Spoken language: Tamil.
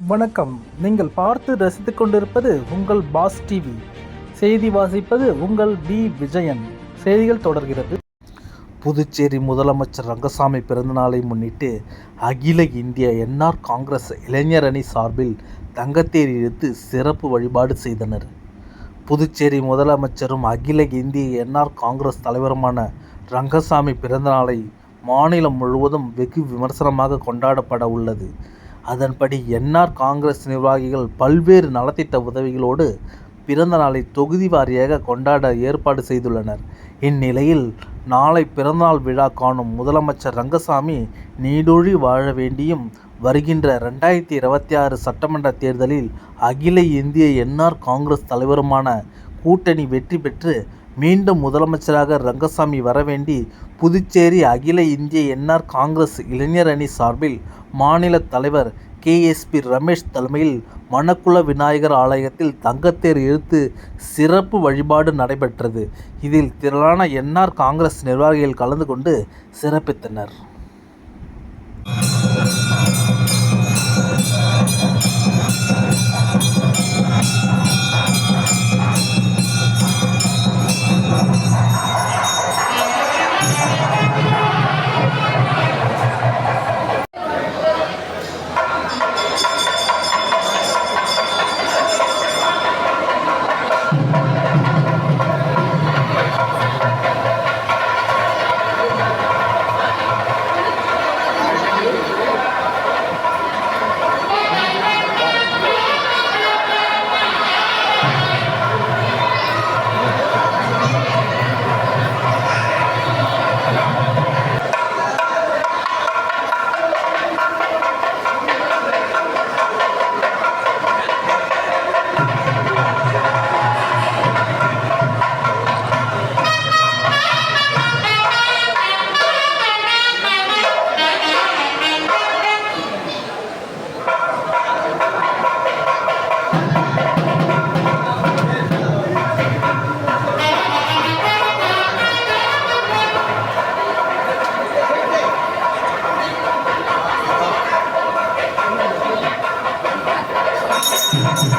வணக்கம். நீங்கள் பார்த்து ரசித்துக் கொண்டிருப்பது உங்கள் பாஸ் டிவி. செய்தி வாசிப்பது உங்கள் பி விஜயன். செய்திகள் தொடர்கிறது. புதுச்சேரி முதலமைச்சர் ரங்கசாமி பிறந்தநாளை முன்னிட்டு அகில இந்திய என்ஆர் காங்கிரஸ் இளைஞர் அணி சார்பில் தங்கத்தேர் இழுத்து சிறப்பு வழிபாடு செய்தனர். புதுச்சேரி முதலமைச்சரும் அகில இந்திய என்ஆர் காங்கிரஸ் தலைவருமான ரங்கசாமி பிறந்தநாளை மாநிலம் முழுவதும் வெகு விமர்சனமாக கொண்டாடப்பட உள்ளது. அதன்படி என்ஆர் காங்கிரஸ் நிர்வாகிகள் பல்வேறு நலத்திட்ட உதவிகளோடு பிறந்த நாளை தொகுதி வாரியாக கொண்டாட ஏற்பாடு செய்துள்ளனர். இந்நிலையில் நாளை பிறந்தநாள் விழா காணும் முதலமைச்சர் ரங்கசாமி நீடூழி வாழ வேண்டியும் வருகின்ற ரெண்டாயிரத்தி இருபத்தி ஆறு சட்டமன்ற தேர்தலில் அகில இந்திய என்ஆர் காங்கிரஸ் தலைவருமான கூட்டணி வெற்றி பெற்று மீண்டும் முதலமைச்சராக ரங்கசாமி வரவேண்டி புதுச்சேரி அகில இந்திய என்ஆர் காங்கிரஸ் இளைஞர் அணி சார்பில் மாநில தலைவர் கேஎஸ்பி ரமேஷ் தலைமையில் மணக்குள விநாயகர் ஆலயத்தில் தங்கத்தேர் இழுத்து சிறப்பு வழிபாடு நடைபெற்றது. இதில் திரளான என்ஆர் காங்கிரஸ் நிர்வாகிகள் கலந்து கொண்டு சிறப்பித்தனர். 감사합니다.